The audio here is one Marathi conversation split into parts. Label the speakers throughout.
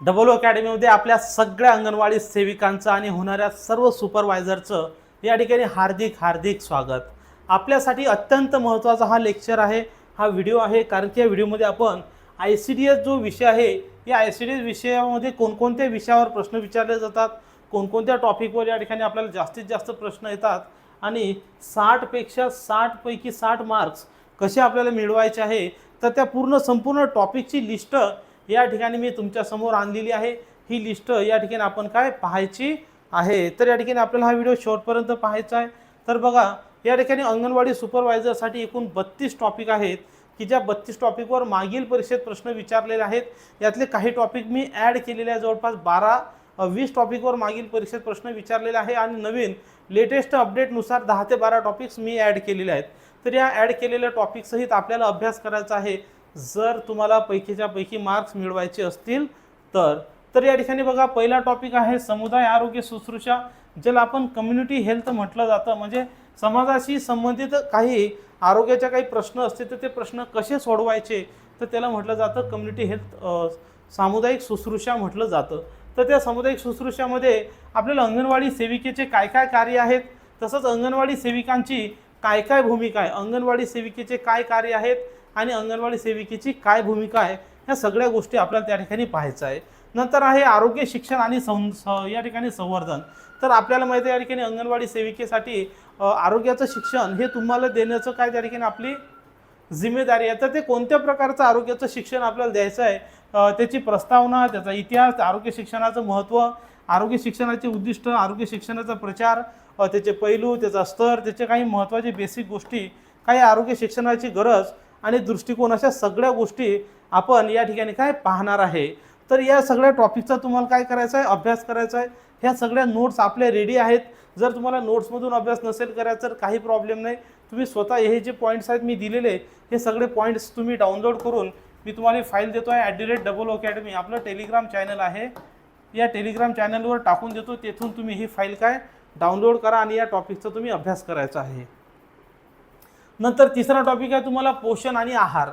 Speaker 1: डबल अकॅडमीमध्ये आपल्या सगळ्या अंगणवाडी सेविकांचं आणि होणाऱ्या सर्व सुपरवायझरचं या ठिकाणी हार्दिक हार्दिक स्वागत. आपल्यासाठी अत्यंत महत्त्वाचा हा लेक्चर आहे हा व्हिडिओ आहे. कारण की या व्हिडिओमध्ये आपण आय सी डी एस जो विषय आहे या आय सी डी एस विषयामध्ये कोणकोणत्या विषयावर प्रश्न विचारले जातात कोणकोणत्या टॉपिकवर या ठिकाणी आपल्याला जास्तीत जास्त प्रश्न येतात आणि साठपेक्षा साठपैकी साठ मार्क्स कसे आपल्याला मिळवायचे आहे तर त्या पूर्ण संपूर्ण टॉपिकची लिस्ट या ठिकाणी मी तुमच्यासमोर आणलेली आहे. ही लिस्ट या ठिकाणी आपण काय पाहायची आहे? तर या ठिकाणी आपल्याला हा व्हिडिओ शेवटपर्यंत पाहायचा आहे. तर बघा या ठिकाणी अंगणवाडी सुपरवायझरसाठी एकूण बत्तीस टॉपिक आहेत की ज्या बत्तीस टॉपिकवर मागील परीक्षेत प्रश्न विचारलेले आहेत. यातले काही टॉपिक मी ॲड केलेले आहे जवळपास बारा वीस टॉपिकवर मागील परीक्षेत प्रश्न विचारलेले आहे. आणि नवीन लेटेस्ट अपडेटनुसार दहा ते बारा टॉपिक्स मी ॲड केलेले आहेत. तर या ॲड केलेल्या टॉपिकसहित आपल्याला अभ्यास करायचा आहे. जर तुम्हाला पैकीच्या पैकी मार्क्स मिळवायचे असतील तर तर या ठिकाणी बघा पहिला टॉपिक आहे समुदाय आरोग्य शुश्रूषा ज्याला आपण कम्युनिटी हेल्थ म्हटलं जातं. म्हणजे समाजाशी संबंधित काही आरोग्याच्या काही प्रश्न असतील तर ते प्रश्न कसे सोडवायचे? तर त्याला म्हटलं जातं कम्युनिटी हेल्थ सामुदायिक शुश्रूषा म्हटलं जातं. तर त्या सामुदायिक शुश्रूषामध्ये आपल्याला अंगणवाडी सेविकेचे काय काय कार्य आहेत? तसंच अंगणवाडी सेविकांची काय काय भूमिका आहे? अंगणवाडी सेविकेचे काय कार्य आहेत? आणि अंगणवाडी सेविकेची काय भूमिका आहे ह्या सगळ्या गोष्टी आपल्याला त्या ठिकाणी पाहायचं आहे. नंतर आहे आरोग्य शिक्षण आणि सं स- या ठिकाणी संवर्धन. तर आपल्याला माहिती आहे या ठिकाणी अंगणवाडी सेविकेसाठी आरोग्याचं शिक्षण हे तुम्हाला देण्याचं काय त्या ठिकाणी आपली जिम्मेदारी आहे. तर ते कोणत्या प्रकारचं आरोग्याचं शिक्षण आपल्याला द्यायचं आहे त्याची प्रस्तावना त्याचा इतिहास आरोग्य शिक्षणाचं महत्त्व आरोग्य शिक्षणाचे उद्दिष्ट आरोग्य शिक्षणाचा प्रचार त्याचे पैलू त्याचा स्तर त्याचे काही महत्त्वाचे बेसिक गोष्टी काही आरोग्य शिक्षणाची गरज आणि दृष्टिकोन अशा सगळ्या गोष्टी आपण या ठिकाणी काय पाहणार आहे? तर या सगळ्या टॉपिकचा तुम्हाला काय करायचं आहे? अभ्यास करायचा आहे. ह्या सगळ्या नोट्स आपल्या रेडी आहेत. जर तुम्हाला नोट्समधून अभ्यास नसेल करायचा तर काही प्रॉब्लेम नाही. तुम्ही स्वतः हे जे पॉईंट्स आहेत मी दिलेले हे सगळे पॉईंट्स तुम्ही डाउनलोड करून मी तुम्हाला फाईल देतो आहे. At the rate double academy आपलं टेलिग्राम चॅनल आहे. या टेलिग्राम चॅनलवर टाकून देतो. तेथून तुम्ही ही फाईल काय? डाउनलोड करा आणि या टॉपिकचा तुम्ही अभ्यास करायचा आहे. नंतर तिसरा टॉपिक आहे तुम्हाला पोषण आणि आहार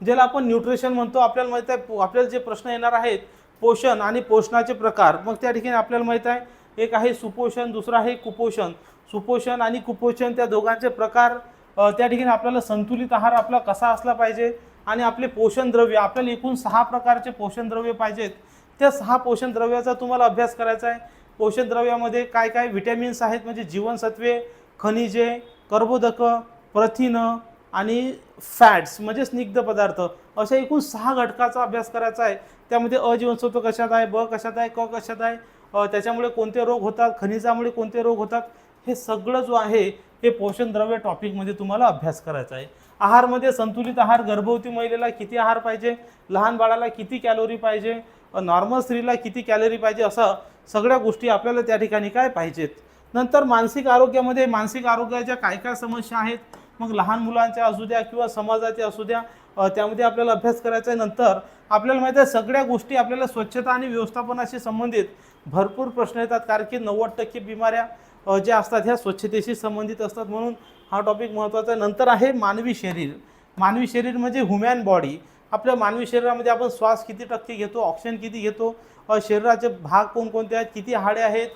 Speaker 1: ज्याला आपण न्यूट्रिशन म्हणतो. आपल्याला माहीत आहे पो- आपल्याला जे प्रश्न येणार आहेत पोषण आणि पोषणाचे प्रकार मग त्या ठिकाणी आपल्याला माहीत आहे एक आहे सुपोषण दुसरं आहे कुपोषण. सुपोषण आणि कुपोषण त्या दोघांचे प्रकार त्या ठिकाणी आपल्याला संतुलित आहार आपला कसा असला पाहिजे आणि आपले पोषण द्रव्य आपल्याला एकूण सहा प्रकारचे पोषण द्रव्य पाहिजेत. त्या सहा पोषण द्रव्याचा तुम्हाला अभ्यास करायचा आहे. पोषण द्रव्यामध्ये काय काय विटॅमिन्स आहेत म्हणजे जीवनसत्वे खनिजे कर्बोदकं प्रथिनं आणि फॅट्स म्हणजे स्निग्ध पदार्थ अशा एकूण सहा घटकाचा अभ्यास करायचा आहे. त्यामध्ये अजीवनसत्व कशात आहे ब कशात आहे क कशात आहे त्याच्यामुळे कोणते रोग होतात खनिजामुळे कोणते रोग होतात हे सगळं जो आहे हे पोषण द्रव्य टॉपिकमध्ये तुम्हाला अभ्यास करायचा आहे. आहारमध्ये संतुलित आहार गर्भवती महिलेला किती आहार पाहिजे लहान बाळाला किती कॅलोरी पाहिजे नॉर्मल स्त्रीला किती कॅलरी पाहिजे असं सगळ्या गोष्टी आपल्याला त्या ठिकाणी काय पाहिजेत. नंतर मानसिक आरोग्यामध्ये मानसिक आरोग्याच्या काय काय समस्या आहेत मग लहान मुलांच्या असू द्या किंवा समाजाच्या असू द्या त्यामध्ये आपल्याला अभ्यास करायचा आहे नंतर आपल्याला माहिती आहे सगळ्या गोष्टी आपल्याला स्वच्छता आणि व्यवस्थापनाशी संबंधित भरपूर प्रश्न येतात कारण की नव्वद टक्के बिमाऱ्या ज्या असतात ह्या स्वच्छतेशी संबंधित असतात म्हणून हा टॉपिक महत्त्वाचा आहे. नंतर आहे मानवी शरीर. मानवी शरीर म्हणजे ह्युमॅन बॉडी आपल्या मानवी शरीरामध्ये आपण श्वास किती टक्के घेतो ऑक्सिजन किती घेतो शरीराचे भाग कोणकोणते आहेत किती हाडे आहेत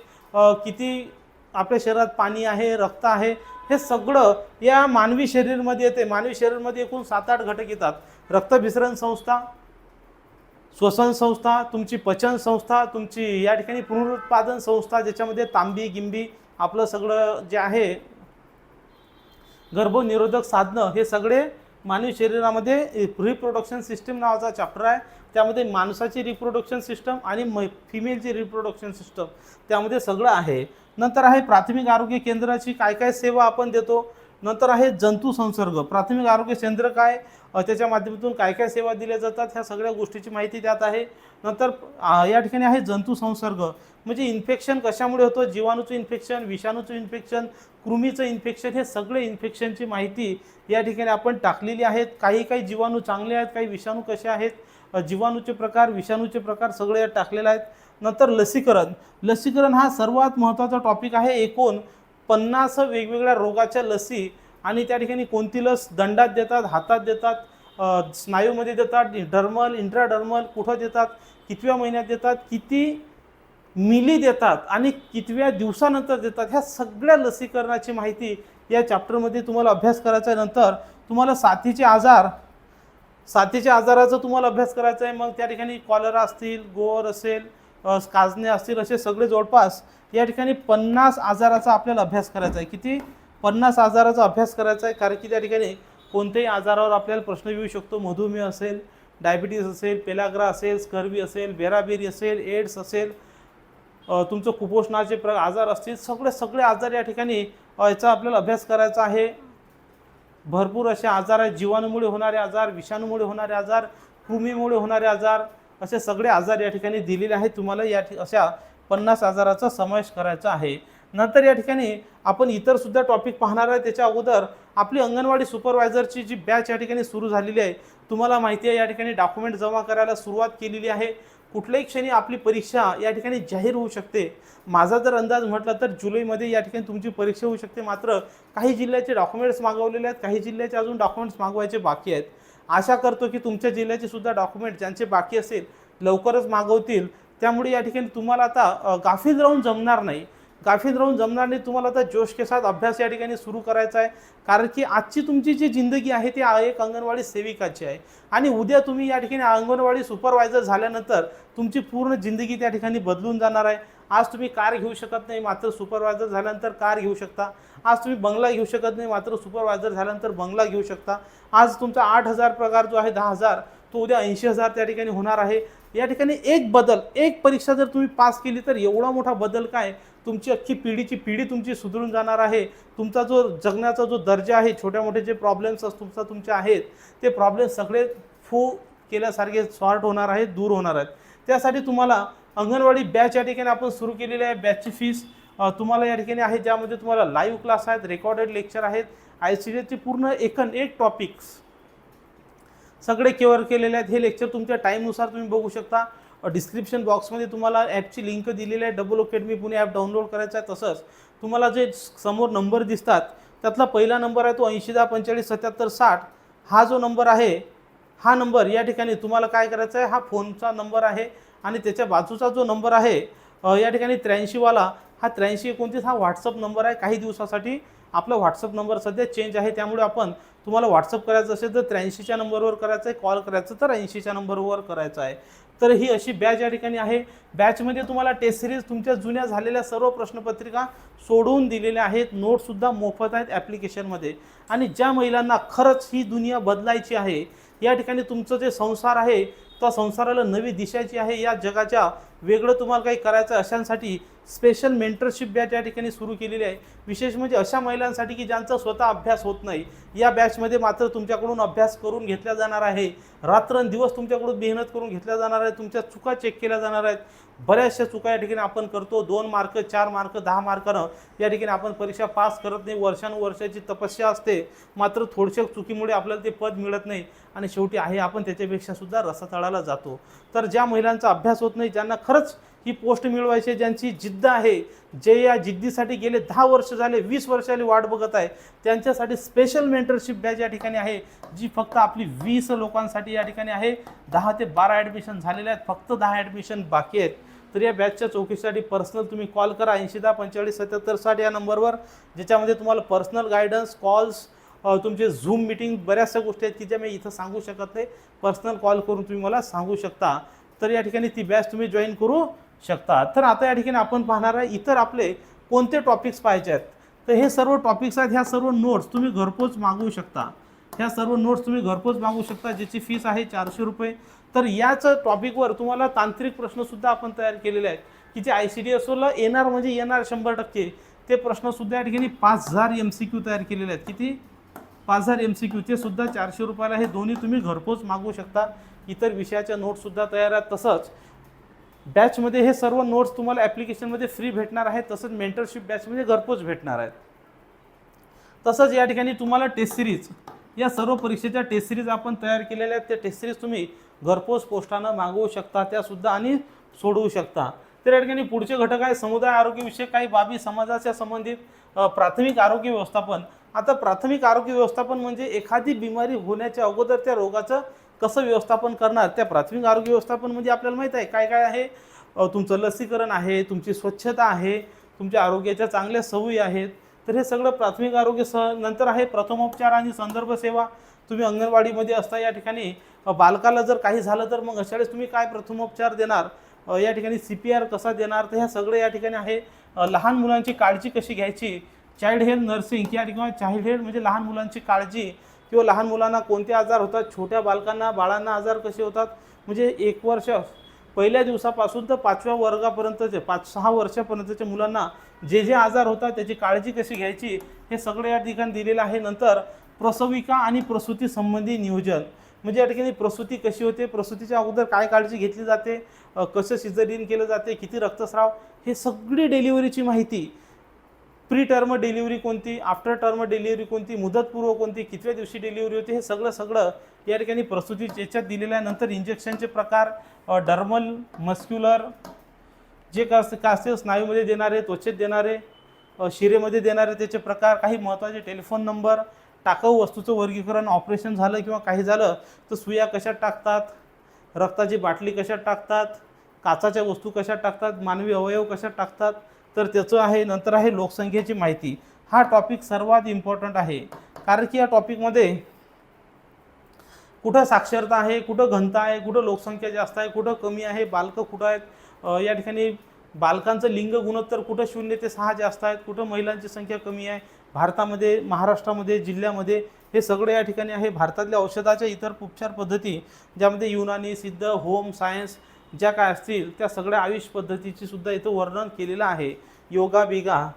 Speaker 1: किती आपल्या शरीरात पाणी आहे रक्त आहे हे सगळं या मानवी शरीरमध्ये येते. मानवी शरीरमध्ये एकूण सात आठ घटक येतात. रक्तभिसरण संस्था श्वसन संस्था तुमची पचन संस्था तुमची या ठिकाणी पुनरुत्पादन संस्था ज्याच्यामध्ये तांबी गिंबी आपलं सगळं जे आहे गर्भनिरोधक साधनं हे सगळे मानवी शरीरामध्ये रिप्रोडक्शन सिस्टम नावाचा चॅप्टर आहे. त्यामध्ये माणसाची रिप्रोडक्शन सिस्टम आणि मै फिमेलची रिप्रोडक्शन सिस्टम त्यामध्ये सगळं आहे. नंतर आहे प्राथमिक आरोग्य केंद्राची काय काय सेवा आपण देतो नंतर आहे जंतू संसर्ग. प्राथमिक आरोग्य केंद्र काय त्याच्या माध्यमातून काय काय सेवा दिल्या जातात ह्या सगळ्या गोष्टीची माहिती त्यात आहे. नंतर या ठिकाणी आहे जंतू संसर्ग. म्हणजे इन्फेक्शन कशामुळे होतं? जीवाणूचं इन्फेक्शन विषाणूचं इन्फेक्शन कृमीचं इन्फेक्शन हे सगळे इन्फेक्शनची माहिती या ठिकाणी आपण टाकलेली आहेत. काही काही जीवाणू चांगले आहेत काही विषाणू कसे आहेत? जीवाणूचे प्रकार विषाणूचे प्रकार सगळे यात टाकलेले आहेत. नंतर लसीकरण. लसीकरण हा सर्वात महत्त्वाचा टॉपिक आहे. एकूण पन्नास वेगवेगळ्या रोगाच्या लसी आणि त्या ठिकाणी कोणती लस दंडात देतात हातात देतात स्नायूमध्ये देतात डर्मल इंट्राडर्मल कुठं देतात कितव्या महिन्यात देतात किती मिली देतात आणि कितव्या दिवसानंतर देतात ह्या सगळ्या लसीकरणाची माहिती या चॅप्टरमध्ये तुम्हाला अभ्यास करायचा आहे. नंतर तुम्हाला साथीचे आजार साथीच्या आजाराचा तुम्हाला अभ्यास करायचा आहे. मग त्या ठिकाणी कॉलरा असतील गोवर असेल काजणे काजने असतील असे सगळे जवळपास या ठिकाणी पन्नास आजाराचा आपल्याला अभ्यास करायचा आहे. किती? पन्नास आजाराचा अभ्यास करायचा आहे कारण की त्या ठिकाणी कोणत्याही आजारावर आपल्याला प्रश्न येऊ शकतो. मधुमेह असेल डायबिटीस असेल पेलाग्रा असेल स्कर्वी असेल बेराबेरी असेल एड्स असेल तुमचं कुपोषणाचे प्र आजार असतील सगळे सगळे आजार या ठिकाणी याचा आपल्याला अभ्यास करायचा आहे. भरपूर असे आजार आहेत. जीवाणूमुळे होणारे आजार विषाणूमुळे होणारे आजार कृमीमुळे होणारे आजार असे सगळे आजार या ठिकाणी दिलेले आहेत. तुम्हाला या ठि अशा पन्नास आजाराचा समावेश करायचा आहे. नंतर या ठिकाणी आपण इतर सुद्धा टॉपिक पाहणार आहे. त्याच्या अगोदर आपली अंगणवाडी सुपरवायझरची जी बॅच या ठिकाणी सुरू झालेली आहे तुम्हाला माहिती आहे या ठिकाणी डॉक्युमेंट जमा करायला सुरुवात केलेली आहे. कुठल्याही क्षणी आपली परीक्षा या ठिकाणी जाहीर होऊ शकते. माझा जर अंदाज म्हटला तर जुलैमध्ये या ठिकाणी तुमची परीक्षा होऊ शकते. मात्र काही जिल्ह्याचे डॉक्युमेंट्स मागवलेले आहेत काही जिल्ह्याचे अजून डॉक्युमेंट्स मागवायचे बाकी आहेत. आशा करतो की तुमच्या जिल्ह्याचे सुद्धा डॉक्युमेंट ज्यांचे बाकी असेल लवकरच मागवतील. त्यामुळे या ठिकाणी तुम्हाला आता गाफील राहून जमणार नाही. गाफील राहून जमणार नाही तुम्हाला आता जोश के साथ अभ्यास या ठिकाणी सुरू करायचा आहे. कारण की आजची तुमची जी जिंदगी आहे ती एक अंगणवाडी सेविकाची आहे. आणि उद्या तुम्ही या ठिकाणी अंगणवाडी सुपरवायझर झाल्यानंतर तुमची पूर्ण जिंदगी त्या ठिकाणी बदलून जाणार आहे. आज तुम्ही कार घेऊ शकत नाही मात्र सुपरवायझर झाल्यानंतर कार घेऊ शकता. आज तुम्ही बंगला घेऊ शकत नाही मात्र सुपरवायझर झाल्यानंतर बंगला घेऊ शकता. आज तुमचा आठ हजार पगार जो आहे दहा हजार तो उद्या ऐंशी हजार त्या ठिकाणी होणार आहे. या ठिकाणी एक बदल एक परीक्षा जर तुम्ही पास केली तर एवढा मोठा बदल काय? तुमची अख्खी पिढीची पिढी तुमची सुधरून जाणार आहे. तुमचा जो जगण्याचा जो दर्जा आहे छोट्या मोठे जे प्रॉब्लेम्स तुमचा तुमचे आहेत ते प्रॉब्लेम सगळे फू केल्यासारखे सॉर्ट होणार आहेत दूर होणार आहेत. त्यासाठी तुम्हाला अंगणवाडी बॅच या ठिकाणी आपण सुरू केलेली आहे बॅचची फीस तुम्हाला या ठिकाणी आहे ज्यामध्ये तुम्हाला लाईव्ह क्लास आहेत रेकॉर्डेड लेक्चर आहेत आय सी डी पूर्ण एकन एक टॉपिक्स सगळे केवर केलेले आहेत. हे लेक्चर तुमच्या टाईमनुसार तुम्ही बघू शकता. डिस्क्रिप्शन बॉक्समध्ये तुम्हाला ॲपची लिंक दिलेली आहे. Double academy Pune app download करायचं आहे. तसंच तुम्हाला जे समोर नंबर दिसतात त्यातला पहिला नंबर आहे तो ऐंशी दहा पंचेचाळीस सत्याहत्तर साठ. हा जो नंबर आहे हा नंबर या ठिकाणी तुम्हाला काय करायचं आहे? हा फोनचा नंबर आहे. आणि त्याच्या बाजूचा जो नंबर आहे या ठिकाणी त्र्याऐंशीवाला हा त्र्याऐंशी एकोणतीस हा व्हॉट्सअप नंबर आहे. काही दिवसासाठी आपला व्हॉट्सअप नंबर सध्या चेंज आहे. त्यामुळे आपण तुम्हाला व्हॉट्सअप करायचं असेल तर त्र्याऐंशीच्या नंबरवर करायचं आहे कॉल करायचं तर ऐंशीच्या नंबरवर करायचं आहे. तर ही अशी बॅच या ठिकाणी आहे. बॅचमध्ये तुम्हाला टेस्ट सिरीज तुमच्या जुन्या झालेल्या सर्व प्रश्नपत्रिका सोडवून दिलेल्या आहेत. नोटसुद्धा मोफत आहेत ॲप्लिकेशनमध्ये आणि ज्या महिलांना खरंच ही दुनिया बदलायची आहे या ठिकाणी तुमचं जे संसार आहे त्या संसाराला नवी दिशाची आहे या जगाच्या वेगळं तुम्हाला काही करायचं अशांसाठी स्पेशल मेंटरशिप बॅच या ठिकाणी सुरू केलेली आहे. विशेष म्हणजे अशा महिलांसाठी की ज्यांचा स्वतः अभ्यास होत नाही या बॅचमध्ये मात्र तुमच्याकडून अभ्यास करून घेतला जाणार आहे. रात्रंदिवस तुमच्याकडून मेहनत करून घेतल्या जाणार आहे. तुमच्या चुका चेक केल्या जाणार आहेत. बऱ्याचशा चुका या ठिकाणी आपण करतो. दोन मार्क चार मार्क दहा मार्कानं या ठिकाणी आपण परीक्षा पास करत नाही. वर्षानुवर्षाची तपस्या असते. मात्र थोडशा चुकीमुळे आपल्याला ते पद मिळत नाही. आणि शेवटी आहे आपण त्याच्यापेक्षा सुद्धा रसातळाला जातो. तर ज्या महिलांचा अभ्यास होत नाही ज्यांना खरंच ही पोस्ट मिळवायची ज्यांची जिद्द आहे जे या जिद्दीसाठी गेले दहा वर्ष झाले वीस वर्ष झाली वाट बघत आहे त्यांच्यासाठी स्पेशल मेंटरशिप बॅच या ठिकाणी आहे जी फक्त आपली वीस लोकांसाठी या ठिकाणी आहे. दहा ते बारा ॲडमिशन झालेले आहेत फक्त दहा ॲडमिशन बाकी आहेत. तर या बॅचच्या चौकशीसाठी पर्सनल तुम्ही कॉल करा ऐंशी दहा पंचेचाळीस सत्याहत्तर साठ या नंबरवर ज्याच्यामध्ये तुम्हाला पर्सनल गायडन्स कॉल्स तुमचे झूम मिटिंग बऱ्याचशा गोष्टी आहेत की ज्या मी इथं सांगू शकत नाही. पर्सनल कॉल करून तुम्ही मला सांगू शकता. तर या ठिकाणी ती बॅच तुम्ही जॉईन करू शकता. तर आता या ठिकाणी आपण पाहणार आहे इतर आपले कोणते टॉपिक्स पाहिजे आहेत? तर हे सर्व टॉपिक्स आहेत ह्या सर्व नोट्स तुम्ही घरपोच मागवू शकता. ह्या सर्व नोट्स तुम्ही घरपोच मागवू शकता ज्याची फीस आहे चारशे रुपये. तर याच टॉपिकवर तुम्हाला तांत्रिक प्रश्नसुद्धा आपण तयार केलेले आहेत की जे आय सी डी एसओला येणार म्हणजे येणार शंभर टक्के. ते प्रश्नसुद्धा या ठिकाणी पाच हजार एम सी क्यू तयार केलेले आहेत. किती? पाच हजार एम सी क्यू ते सुद्धा चारशे रुपयाला हे दोन्ही तुम्ही घरपोच मागवू शकता. इतर विषयाच्या नोट्ससुद्धा तयार आहेत. तसंच बॅचमध्ये हे सर्व नोट्स तुम्हाला ॲप्लिकेशनमध्ये फ्री भेटणार आहेत. तसंच मेंटरशिप बॅचमध्ये घरपोच भेटणार आहेत. तसंच या ठिकाणी तुम्हाला टेस्ट सिरीज या सर्व परीक्षेच्या टेस्ट सिरीज आपण तयार केलेल्या आहेत. त्या टेस्ट सिरीज तुम्ही घरपोच पोस्टानं मागवू शकता त्यासुद्धा आणि सोडवू शकता. तर या ठिकाणी पुढचे घटक आहे समुदाय आरोग्यविषयक काही बाबी समाजाच्या संबंधित प्राथमिक आरोग्य व्यवस्थापन. आता प्राथमिक आरोग्य व्यवस्थापन म्हणजे एखादी बिमारी होण्याच्या अगोदर त्या रोगाचं कसं व्यवस्थापन करणार त्या प्राथमिक आरोग्य व्यवस्थापन म्हणजे आपल्याला माहीत आहे काय काय आहे? तुमचं लसीकरण आहे तुमची स्वच्छता आहे तुमच्या आरोग्याच्या चांगल्या सवयी आहेत. तर हे सगळं प्राथमिक आरोग्य स नंतर आहे प्रथमोपचार आणि संदर्भ सेवा. तुम्ही अंगणवाडीमध्ये असता या ठिकाणी बालकाला जर काही झालं तर मग अशा वेळेस तुम्ही काय प्रथमोपचार देणार? या ठिकाणी सी पी आर कसा देणार? तर ह्या सगळं या ठिकाणी आहे. लहान मुलांची काळजी कशी घ्यायची? चाइल्ड हेल्थ नर्सिंग या ठिकाणी चाइल्ड हेल्थ म्हणजे लहान मुलांची काळजी किंवा लहान मुलांना कोणते आजार होतात छोट्या बालकांना बाळांना आजार कसे होतात? म्हणजे एक वर्ष पहिल्या दिवसापासून तर पाचव्या वर्गापर्यंतचे पाच सहा वर्षापर्यंतच्या मुलांना जे जे आजार होतात त्याची काळजी कशी घ्यायची हे सगळं या ठिकाणी दिलेलं आहे. नंतर प्रसविका आणि प्रसूती संबंधी नियोजन. म्हणजे या ठिकाणी प्रसूती कशी होते? प्रसूतीच्या अगोदर काय काळजी घेतली जाते? कसं सिझरिन केलं जाते? किती रक्तस्राव? हे सगळी डिलिव्हरीची माहिती प्री टर्म डिलिव्हरी कोणती आफ्टर टर्म डिलिव्हरी कोणती मुदतपूर्व कोणती कितव्या दिवशी डिलिव्हरी होती हे सगळं सगळं या ठिकाणी प्रसूती याच्यात दिलेलं आहे. नंतर इंजेक्शनचे प्रकार डर्मल मस्क्युलर जे का असते का असते स्नायूमध्ये देणारे त्वचेत देणारे शिरेमध्ये देणारे त्याचे प्रकार काही महत्त्वाचे टेलिफोन नंबर टाकाऊ वस्तूचं वर्गीकरण ऑपरेशन झालं किंवा काही झालं तर सुया कशात टाकतात रक्ताची बाटली कशात टाकतात काचाच्या वस्तू कशात टाकतात मानवी अवयव कशात टाकतात तर त्याचं आहे नंतर आहे लोकसंख्येची माहिती. हा टॉपिक सर्वात इम्पॉर्टंट आहे. कारण की या टॉपिकमध्ये कुठं साक्षरता आहे कुठं घनता आहे कुठं लोकसंख्या जास्त आहे कुठं कमी आहे बालकं कुठं आहेत या ठिकाणी बालकांचं लिंग गुणोत्तर कुठं शून्य ते सहा जास्त आहेत कुठं महिलांची संख्या कमी आहे भारतामध्ये महाराष्ट्रामध्ये जिल्ह्यामध्ये हे सगळं या ठिकाणी आहे. भारतातल्या औषधाच्या इतर उपचार पद्धती ज्यामध्ये युनानी सिद्ध होम सायन्स ज्या काय असतील त्या सगळ्या आयुष पद्धतीची सुद्धा इथं वर्णन केलेलं आहे. योगा बिगा.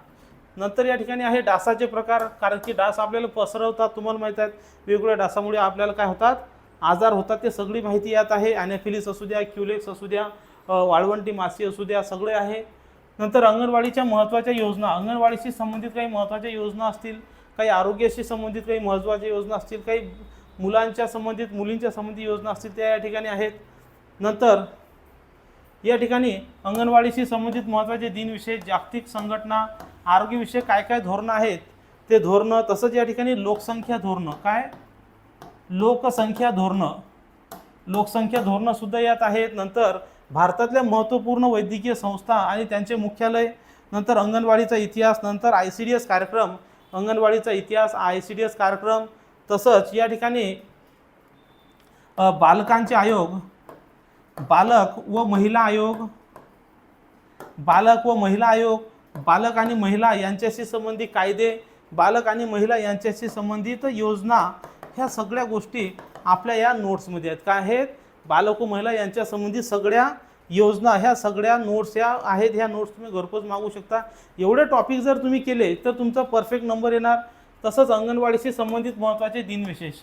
Speaker 1: नंतर या ठिकाणी आहे डासाचे प्रकार कारण की डास आपल्याला पसरवतात तुम्हाला माहीत आहेत. वेगवेगळ्या डासामुळे आपल्याला काय होतात? आजार होतात ते सगळी माहिती यात आहे. ॲनेफिलिस असू द्या क्युलेक्स असू द्या वाळवंटी मासी असू द्या सगळे आहे. नंतर अंगणवाडीच्या महत्त्वाच्या योजना. अंगणवाडीशी संबंधित काही महत्त्वाच्या योजना असतील काही आरोग्याशी संबंधित काही महत्त्वाच्या योजना असतील काही मुलांच्या संबंधित मुलींच्या संबंधित योजना असतील त्या या ठिकाणी आहेत. नंतर या ठिकाणी अंगणवाडीशी संबंधित महत्त्वाचे दिनविषय जागतिक संघटना आरोग्यविषयक काय काय धोरणं आहेत ते धोरणं तसंच या ठिकाणी लोकसंख्या धोरणं. काय? लोकसंख्या धोरणं. लोकसंख्या धोरणंसुद्धा यात आहेत. नंतर भारतातल्या महत्त्वपूर्ण वैद्यकीय संस्था आणि त्यांचे मुख्यालय नंतर अंगणवाडीचा इतिहास नंतर आय सी डी एस कार्यक्रम अंगणवाडीचा इतिहास आय सी डी एस कार्यक्रम तसंच या ठिकाणी बालकांचे आयोग बालक व महिला आयोग. बालक व महिला आयोग बालक आणि महिला यांच्याशी संबंधित कायदे बालक आणि महिला यांच्याशी संबंधित योजना ह्या सगळ्या गोष्टी आपल्या या नोट्समध्ये आहेत. काय आहेत? बालक व महिला यांच्या संबंधित सगळ्या योजना ह्या सगळ्या नोट्स ह्या आहेत ह्या नोट्स तुम्ही घरपोच मागू शकता. एवढे टॉपिक जर तुम्ही केले तर तुमचा परफेक्ट नंबर येणार. तसंच अंगणवाडीशी संबंधित महत्त्वाचे दिनविशेष.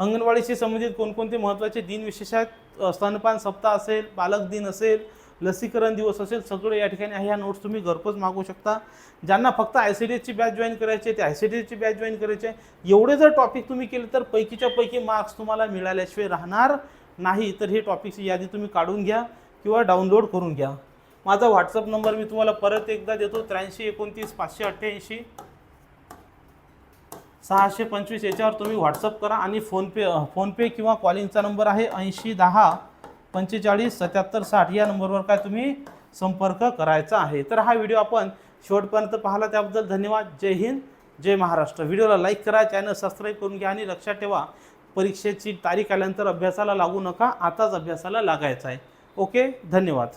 Speaker 1: अंगणवाडीशी संबंधित कोणकोणते महत्त्वाचे दिनविशेष आहेत? स्तनपान सप्ताह असेल पालक दिन असेल लसीकरण दिवस असेल सगळं या ठिकाणी आहे. ह्या नोट्स तुम्ही घरपोच मागू शकता. ज्यांना फक्त आय सी डी एसची बॅच जॉईन करायची आहे ते आय सी डी एसची बॅच जॉईन करायची आहे. एवढे जर टॉपिक तुम्ही केले तर पैकीच्या पैकी मार्क्स तुम्हाला मिळाल्याशिवाय राहणार नाही. तर हे टॉपिकची यादी तुम्ही काढून घ्या किंवा डाउनलोड करून घ्या. माझा व्हॉट्सअप नंबर मी तुम्हाला परत एकदा देतो. त्र्याऐंशी एकोणतीस पाचशे अठ्ठ्याऐंशी. सहाशे पंचवीस याच्यावर तुम्ही व्हॉट्सअप करा आणि फोनपे फोनपे किंवा कॉलिंगचा नंबर आहे ऐंशी दहा पंचेचाळीस सत्याहत्तर साठ या नंबरवर काय तुम्ही संपर्क करायचा आहे. तर हा व्हिडिओ आपण शेवटपर्यंत पाहिला. त्याबद्दल धन्यवाद. जय हिंद. जय महाराष्ट्र. व्हिडिओला लाईक करा चॅनल सबस्क्राईब करून घ्या आणि लक्षात ठेवा परीक्षेची तारीख आल्यानंतर अभ्यासाला लागू नका. आताच अभ्यासाला लागायचं आहे. ओके? धन्यवाद.